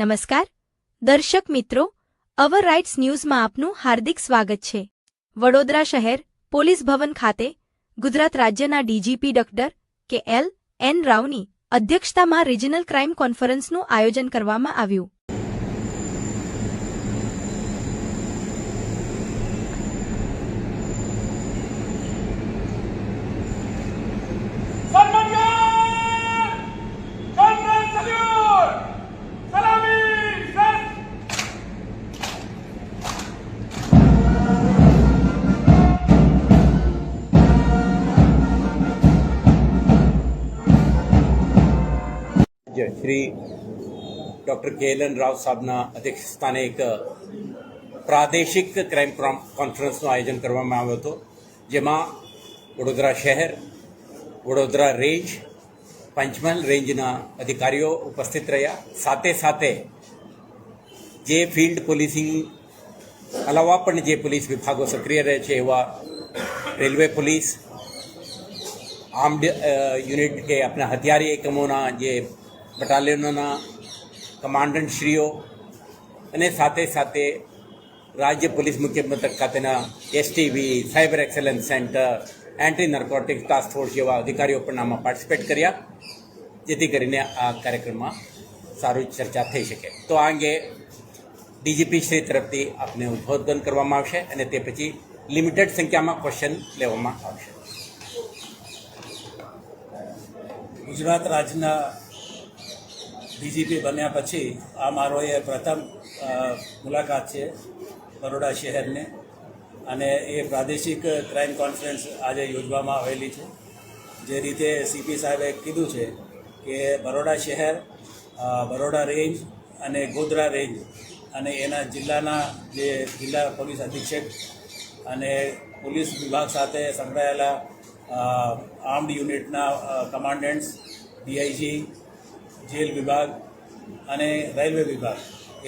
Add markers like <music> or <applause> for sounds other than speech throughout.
નમસ્કાર. દર્શક મિત્રો, અવર રાઇટ્સ ન્યૂઝમાં આપનું હાર્દિક સ્વાગત છે. વડોદરા શહેર પોલીસ ભવન ખાતે ગુજરાત રાજ્યના DGP doctor K L N રાવની અધ્યક્ષતામાં રિજનલ ક્રાઇમ કોન્ફરન્સનું આયોજન કરવામાં આવ્યું. Shri doctor K L N Rao સાહેબના અધ્યક્ષસ્થાને એક પ્રાદેશિક ક્રાઇમ કોન્ફરન્સનું આયોજન કરવામાં આવ્યો હતો, જેમાં વડોદરા શહેર, વડોદરા રેન્જ, પંચમહાલ રેન્જના અધિકારીઓ ઉપસ્થિત રહ્યા. સાથે સાથે જે ફિલ્ડ પોલીસિંગ અલાવા પણ જે પોલીસ વિભાગો સક્રિય રહે છે, એવા રેલવે પોલીસ, આર્મ્ડ યુનિટ કે આપણા હથિયારી એકમોના જે બટાલિયનોના કમાન્ડન્ટશ્રીઓ અને સાથે સાથે રાજ્ય પોલીસ મુખ્ય મથક ખાતેના STV cyber excellence center anti narcotics task force જેવા અધિકારીઓ પણ આમાં પાર્ટિસિપેટ કર્યા, જેથી કરીને આ કાર્યક્રમમાં સારું ચર્ચા થઈ શકે. તો આ અંગે ડીજીપી શ્રી તરફથી આપને ઉદ્બોધન કરવામાં આવશે અને તે પછી લિમિટેડ સંખ્યામાં ક્વેશ્ચન લેવામાં આવશે. ગુજરાત રાજ્યના ડીજીપી બન્યા પછી આ મારો એ પ્રથમ મુલાકાત છે બરોડા શહેરને. અને એ પ્રાદેશિક ક્રાઇમ કોન્ફરન્સ આજે યોજવામાં આવેલી છે. જે રીતે સીપી સાહેબે કીધું છે કે બરોડા શહેર બરોડા રેન્જ અને ગોધરા રેન્જ અને એના જિલ્લાના જે જિલ્લા પોલીસ અધિક્ષક અને પોલીસ વિભાગ સાથે સંકળાયેલા આર્મ્ડ યુનિટના કમાન્ડન્ટ્સ, ડીઆઈજી જેલ વિભાગ અને રેલવે વિભાગ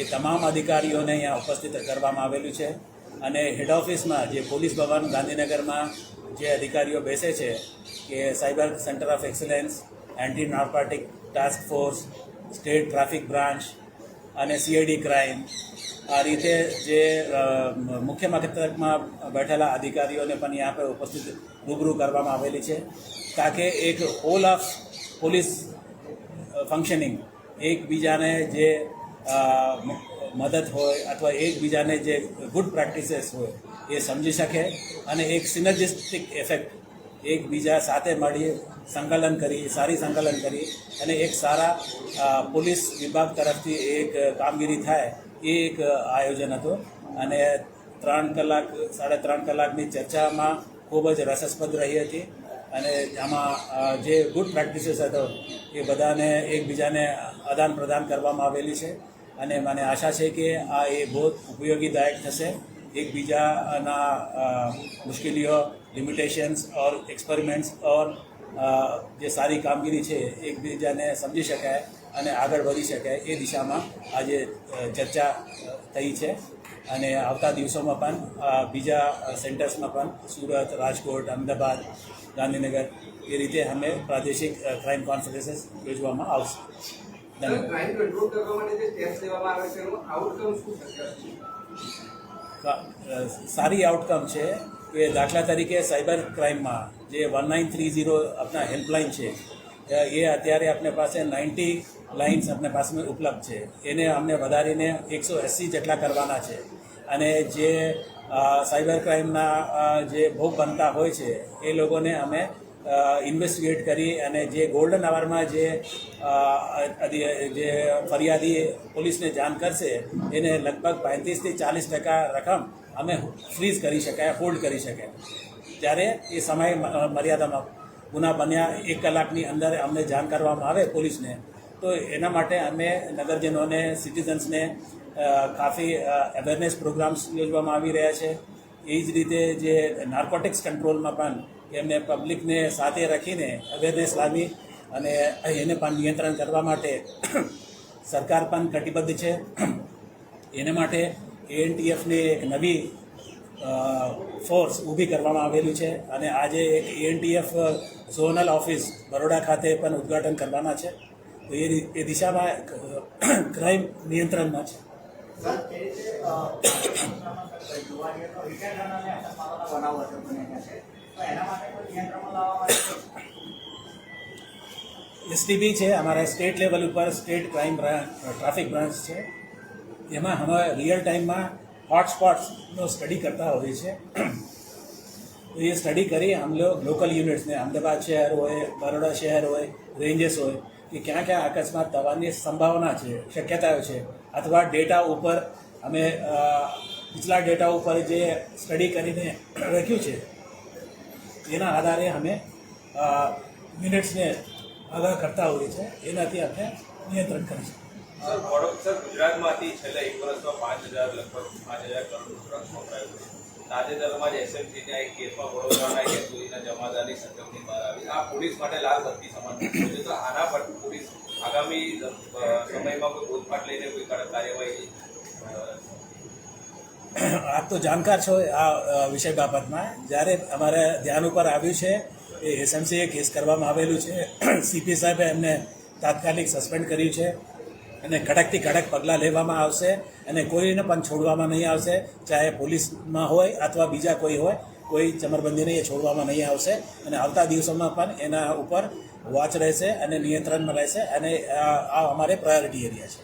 એ તમામ અધિકારીઓને અહીંયા ઉપસ્થિત કરવામાં આવેલું છે. અને હેડ ઓફિસમાં જે પોલીસ ભવન ગાંધીનગરમાં જે અધિકારીઓ બેસે છે કે cyber center of excellence, anti narcotic task force, state traffic branch અને સીઆઈડી ક્રાઇમ આ રીતે જે મુખ્ય મથકમાં બેઠેલા અધિકારીઓને પણ અહીંયા પર ઉપસ્થિત રૂબરૂ કરવામાં આવેલી છે. તાકે એક ઓલ ઓફ પોલીસ ફંક્શનિંગ એકબીજાને જે મદદ હોય અથવા એકબીજાને જે ગુડ પ્રેક્ટિસીસ હોય, એ સમજી શકે અને એક સિનર્જિસ્ટિક ઇફેક્ટ એકબીજા સાથે મળી સંકલન કરી સારી સંકલન કરી અને એક સારા પોલીસ વિભાગ તરફથી એક કામગીરી થાય, એ એક આયોજન હતું. અને ત્રણ કલાક, સાડા ત્રણ કલાકની ચર્ચામાં ખૂબ જ રસસ્પદ રહી હતી. અને આમાં જે ગુડ પ્રેક્ટિસીસ હતો, એ બધાને એકબીજાને આદાન પ્રદાન કરવામાં આવેલી છે. અને મને આશા છે કે આ એ બહુ ઉપયોગીદાયક થશે. એકબીજાના મુશ્કેલીઓ લિમિટેશન્સ ઓર એક્સપેરિમેન્ટ્સ ઓર જે સારી કામગીરી છે, એકબીજાને સમજી શકાય અને આગળ વધી શકાય એ દિશામાં આજે ચર્ચા થઈ છે. અને આવતા દિવસોમાં પણ બીજા સેન્ટર્સમાં પણ સુરત રાજકોટ અમદાવાદ ગાંધીનગર એ રીતે અમે પ્રાદેશિક ક્રાઇમ કોન્ફરન્સીસ યોજવામાં આવશે. સારી આઉટકમ છે કે દાખલા તરીકે સાયબર ક્રાઇમમાં જે વન નાઇન થ્રી ઝીરો આપણા હેલ્પલાઇન છે એ અત્યારે આપણે પાસે નાઇન્ટી લાઇન્સ આપણે પાસે ઉપલબ્ધ છે. એને અમને વધારીને એકસો એંસી જેટલા કરવાના છે. અને જે સાયબર ક્રાઇમના જે ભોગ બનતા હોય છે, એ લોકોને અમે ઇન્વેસ્ટિગેટ કરી અને જે ગોલ્ડન અવરમાં જે જે ફરિયાદી પોલીસને જાણ કરશે, એને લગભગ પાંત્રીસથી ચાલીસ ટકા રકમ અમે ફ્રીઝ કરી શકાય, હોલ્ડ કરી શકાય. જ્યારે એ સમય મર્યાદામાં ગુના બન્યા. એક કલાકની અંદર અમને જાણ કરવામાં આવે પોલીસને તો એના માટે અમે નગરજનોને સિટીઝન્સને કાફી અવેરનેસ પ્રોગ્રામ્સ યોજવામાં આવી રહ્યા છે. એ જ રીતે જે નાર્કોટિક્સ કંટ્રોલમાં પણ એમને પબ્લિકને સાથે રાખીને અવેરનેસ લાવી અને એને પણ નિયંત્રણ કરવા માટે સરકાર પણ કટિબદ્ધ છે. એને માટે એએનટીએફની એક નવી ફોર્સ ઊભી કરવામાં આવેલું છે અને આજે એક એએનટીએફ ઝોનલ ઓફિસ બરોડા ખાતે પણ ઉદ્ઘાટન કરવાના છે. તો એ એ દિશામાં ક્રાઇમ નિયંત્રણમાં છે. એસટીબી છે, અમારા સ્ટેટ લેવલ ઉપર સ્ટેટ ક્રાઇમ ટ્રાફિક બ્રાન્ચ છે. એમાં અમે રિયલ ટાઈમમાં હોટસ્પોટ્સનો સ્ટડી કરતા હોઈએ છીએ. તો એ સ્ટડી કરી અમલો લોકલ યુનિટ્સને, અમદાવાદ શહેર હોય, બરોડા શહેર હોય, રેન્જેસ હોય કે ક્યાં ક્યાં અકસ્માત થવાની સંભાવના છે, શક્યતાઓ છે, અથવા ડેટા ઉપર અમે પિછલા ડેટા ઉપર જે સ્ટડી કરીને રખ્યું છે, એના આધારે અમે મિનિટ્સને આગળ કરતા હોઈએ છીએ. એનાથી અમે નિયંત્રણ કરી શકીએ. સર વડો- ગુજરાતમાંથી છેલ્લા એક વર્ષમાં પાંચ હજાર, લગભગ પાંચ હજાર કરોડ ડ્રગ્સ વપરાયું છે. તાજેતરમાં જ એસએમસીના એક કેસમાં વડોદરાના એક સુધીના જમાદારની સંકલ્પની બહાર આવી. આ પોલીસ માટે લાલ બત્તી સમાન છે. તો આના પર પોલીસ આગામી સમયમાં કોઈ બોધપાઠ લઈને કોઈ કાર્યવાહી આપ તો જાણકાર છો આ વિષય બાબતમાં. જ્યારે અમારે ધ્યાન ઉપર આવ્યું છે, એ એસએમસીએ કેસ કરવામાં આવેલું છે. સીપી સાહેબે એમને તાત્કાલિક સસ્પેન્ડ કર્યું છે. અને કડકથી કડક પગલાં લેવામાં આવશે અને કોઈને પણ છોડવામાં નહીં આવશે. ચાહે પોલીસમાં હોય અથવા બીજા કોઈ હોય કોઈ ચમરબંધીને એ છોડવામાં નહીં આવશે. અને આવતા દિવસોમાં પણ એના ઉપર વોચ રહેશે અને નિયંત્રણમાં રહેશે અને આ અમારે પ્રાયોરિટી એરિયા છે.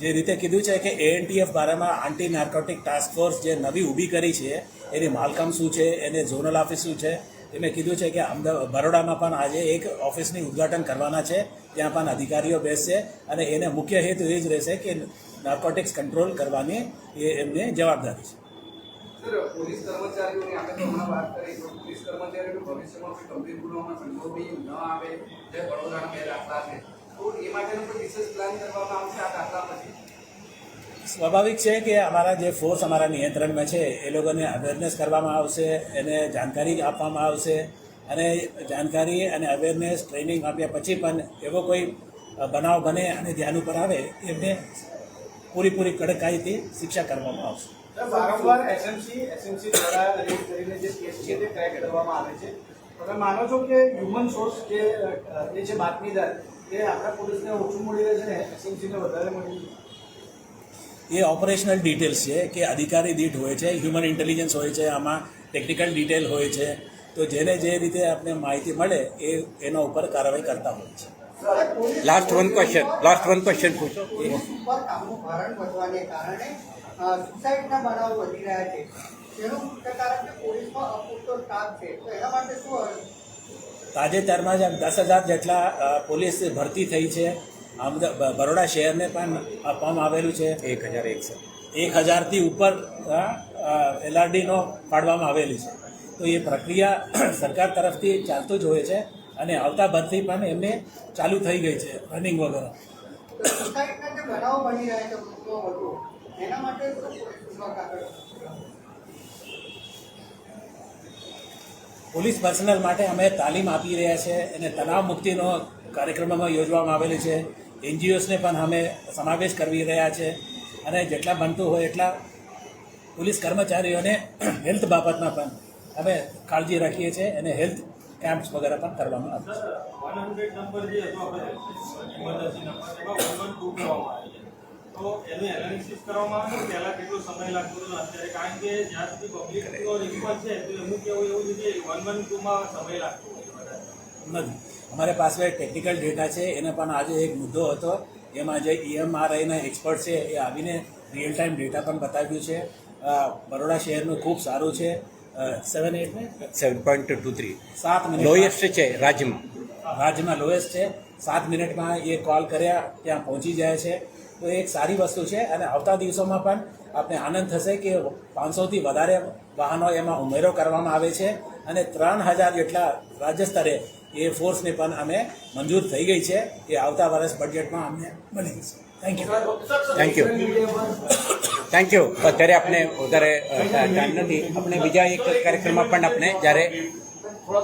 જે રીતે કીધું છે કે એએનટીએફ બારામાં આન્ટી નાર્કોટિક ટાસ્ક ફોર્સ જે નવી ઊભી કરી છે એની માલકામ શું છે એને ઝોનલ ઓફિસ શું છે એ મેં કીધું છે કે અમદાવાદ, બરોડામાં પણ આજે એક ઓફિસની ઉદ્ઘાટન કરવાના છે. ત્યાં પણ અધિકારીઓ બેસશે અને એને મુખ્ય હેતુ એ જ રહેશે કે નાર્કોટિક્સ કંટ્રોલ કરવાની એ એમને જવાબદારી છે. સ્વાભાવિક છે કે અમારા જે ફોર્સ અમારા નિયંત્રણમાં છે, એ લોકોને અવેરનેસ કરવામાં આવશે, એને જાણકારી આપવામાં આવશે અને જાણકારી અને અવેરનેસ ટ્રેનિંગ આપ્યા પછી પણ એવો કોઈ બનાવ બને અને ધ્યાન ઉપર આવે, એમને પૂરીપૂરી કડકાઈથી શિક્ષા કરવામાં આવશે. તે માનો છો કે હ્યુમન સોર્સ જે છે બાતમીદાર, એ આપણા પોલીસને ઓછું મળી રહે છે ને? એસએમસીને વધારે મળી રહે છે? એ ઓપરેશનલ ડિટેલ્સ છે કે અધિકારી દીઠ હોય છે હ્યુમન ઇન્ટેલિજન્સ હોય છે આમાં ટેકનિકલ ડિટેલ હોય છે. તો જેને જે રીતે આપણે માહિતી મળે એ એના ઉપર કાર્યવાહી કરતા હોય છે. Last one question last one question પૂછો. પોલીસ ઉપર કામનું ભારણ વધવાને કારણે સુસાઇડના બનાવો વધી રહ્યા છે? તેનું મુખ્ય કારણ કે પોલીસમાં અપૂરતો સ્ટાફ છે. તો એના માટે શું તાજેતરમાં જ દસ હજાર જેટલા પોલીસ ભરતી થઈ છે. અમદા બરોડા શહેરને પણ આપવામાં આવેલું છે. એક હજાર એકસો એક હજારથી ઉપર એલઆરડીનો પાડવામાં આવેલી છે. તો એ પ્રક્રિયા <clears throat> સરકાર તરફથી ચાલતું જ હોય છે અને આવતા ભરતી પણ એમને ચાલુ થઈ ગઈ છે રનિંગ વગેરે. પોલીસ પર્સનલ માટે અમે તાલીમ આપી રહ્યા છે અને તણાવ મુક્તિનો કાર્યક્રમમાં યોજવામાં આવેલું છે. એનજીઓસને પણ અમે સમાવેશ કરવી રહ્યા છે અને જેટલા બનતું હોય એટલા પોલીસ કર્મચારીઓને હેલ્થ બાબતમાં પણ અમે કાળજી રાખીએ છીએ અને હેલ્થ કેમ્પ્સ વગેરે પણ કરવામાં આવે છે તો સમય લાગતો અત્યારે કારણ કે જ્યાં સુધી સમય લાગતો નથી અમારી પાસે ટેકનિકલ ડેટા છે એને પણ આજે એક મુદ્દો હતો એમાં જે ઈએમઆરઆઈના એક્સપર્ટ છે એ આવીને રિયલ ટાઈમ ડેટા પણ બતાવ્યું છે. બરોડા શહેરનું ખૂબ સારું છે. સેવન એટ ને? સેવન પોઈન્ટ ટુ થ્રી સાત મિનિટ લોએસ્ટ છે રાજ્યમાં? રાજ્યમાં લોએસ્ટ છે. સાત મિનિટમાં એ કોલ કર્યા ત્યાં પહોંચી જાય છે. તો એક સારી વસ્તુ છે અને આવતા દિવસોમાં પણ આપણે આનંદ થશે કે પાંચસોથી વધારે વાહનો એમાં ઉમેરો કરવામાં આવે છે અને ત્રણ હજાર જેટલા રાજ્ય સ્તરે એ ફોર્સને પણ અમે મંજૂર થઈ ગઈ છે એ આવતા વર્ષ બજેટમાં અમને મળી જશે thank you thank you thank you અત્યારે આપણે વધારે ટાઈમ નથી. આપણે બીજા એક કાર્યક્રમમાં પણ આપણે જ્યારે થોડા